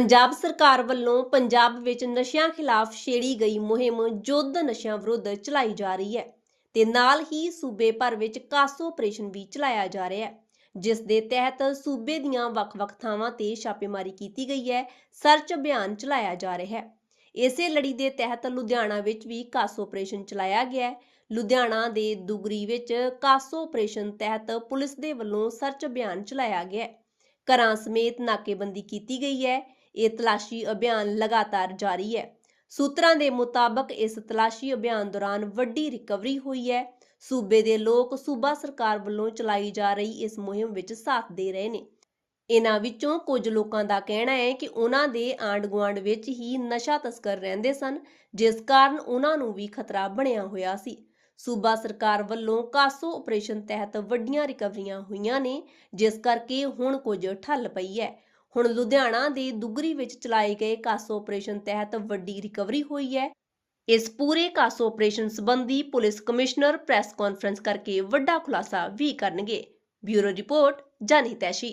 ਪੰਜਾਬ ਸਰਕਾਰ ਵੱਲੋਂ ਪੰਜਾਬ ਵਿੱਚ ਨਸ਼ਿਆਂ ਖਿਲਾਫ ਛੇੜੀ ਗਈ ਮੁਹਿੰਮ ਯੁੱਧ ਨਸ਼ਿਆਂ ਵਿਰੁੱਧ ਚਲਾਈ ਜਾ ਰਹੀ ਹੈ ਤੇ ਨਾਲ ਹੀ ਸੂਬੇ ਭਰ ਵਿੱਚ ਕਾਸੋ ਆਪਰੇਸ਼ਨ ਵੀ ਚਲਾਇਆ ਜਾ ਰਿਹਾ ਹੈ, ਜਿਸ ਦੇ ਤਹਿਤ ਸੂਬੇ ਦੀਆਂ ਵੱਖ-ਵੱਖ ਥਾਵਾਂ ਤੇ ਛਾਪੇਮਾਰੀ ਕੀਤੀ ਗਈ ਹੈ, ਸਰਚ ਅਭਿਆਨ ਚਲਾਇਆ ਜਾ ਰਿਹਾ ਹੈ। ਇਸੇ ਲੜੀ ਦੇ ਤਹਿਤ ਲੁਧਿਆਣਾ ਵਿੱਚ ਵੀ ਕਾਸੋ ਆਪਰੇਸ਼ਨ ਚਲਾਇਆ ਗਿਆ ਹੈ। ਲੁਧਿਆਣਾ ਦੇ ਦੁਗਰੀ ਵਿੱਚ ਕਾਸੋ ਆਪਰੇਸ਼ਨ ਤਹਿਤ ਪੁਲਿਸ ਦੇ ਵੱਲੋਂ ਸਰਚ ਅਭਿਆਨ ਚਲਾਇਆ ਗਿਆ ਹੈ। ਘਰਾਂ ਸਮੇਤ ਨਾਕੇਬੰਦੀ ਕੀਤੀ ਗਈ ਹੈ। ਇਹ ਤਲਾਸ਼ੀ ਅਭਿਆਨ ਲਗਾਤਾਰ ਜਾਰੀ ਹੈ। ਸੂਤਰਾਂ ਦੇ ਮੁਤਾਬਕ ਇਸ ਤਲਾਸ਼ੀ ਅਭਿਆਨ ਦੌਰਾਨ ਵੱਡੀ ਰਿਕਵਰੀ ਹੋਈ ਹੈ। ਸੂਬੇ ਦੇ ਲੋਕ ਸੂਬਾ ਸਰਕਾਰ ਵੱਲੋਂ ਚਲਾਈ ਜਾ ਰਹੀ ਇਸ ਮੁਹਿੰਮ ਵਿੱਚ ਸਾਥ ਦੇ ਰਹੇ ਨੇ। ਇਹਨਾਂ ਵਿੱਚੋਂ ਕੁਝ ਲੋਕਾਂ ਦਾ ਕਹਿਣਾ ਹੈ ਕਿ ਉਹਨਾਂ ਦੇ ਆਂਢ-ਗੁਆਂਢ ਵਿੱਚ ਹੀ ਨਸ਼ਾ ਤਸਕਰ ਰਹਿੰਦੇ ਸਨ, ਜਿਸ ਕਾਰਨ ਉਹਨਾਂ ਨੂੰ ਵੀ ਖਤਰਾ ਬਣਿਆ ਹੋਇਆ ਸੀ। ਸੂਬਾ ਸਰਕਾਰ ਵੱਲੋਂ ਕਾਸੋ ਆਪਰੇਸ਼ਨ ਤਹਿਤ ਵੱਡੀਆਂ ਰਿਕਵਰੀਆਂ ਹੋਈਆਂ ਨੇ, ਜਿਸ ਕਰਕੇ ਹੁਣ ਕੁਝ ਠੱਲ ਪਈ ਹੈ। ਹੁਣ ਲੁਧਿਆਣਾ ਦੇ ਦੁਗਰੀ ਵਿੱਚ ਚਲਾਏ ਗਏ ਕਾਸੋ ਆਪਰੇਸ਼ਨ ਤਹਿਤ ਵੱਡੀ ਰਿਕਵਰੀ ਹੋਈ ਹੈ। ਇਸ ਪੂਰੇ ਕਾਸੋ ਆਪਰੇਸ਼ਨ ਸੰਬੰਧੀ ਪੁਲਿਸ ਕਮਿਸ਼ਨਰ ਪ੍ਰੈਸ ਕਾਨਫਰੰਸ ਕਰਕੇ ਵੱਡਾ ਖੁਲਾਸਾ ਵੀ ਕਰਨਗੇ। ਬਿਊਰੋ ਰਿਪੋਰਟ, ਜਾਨੀ ਤੈਸ਼ੀ।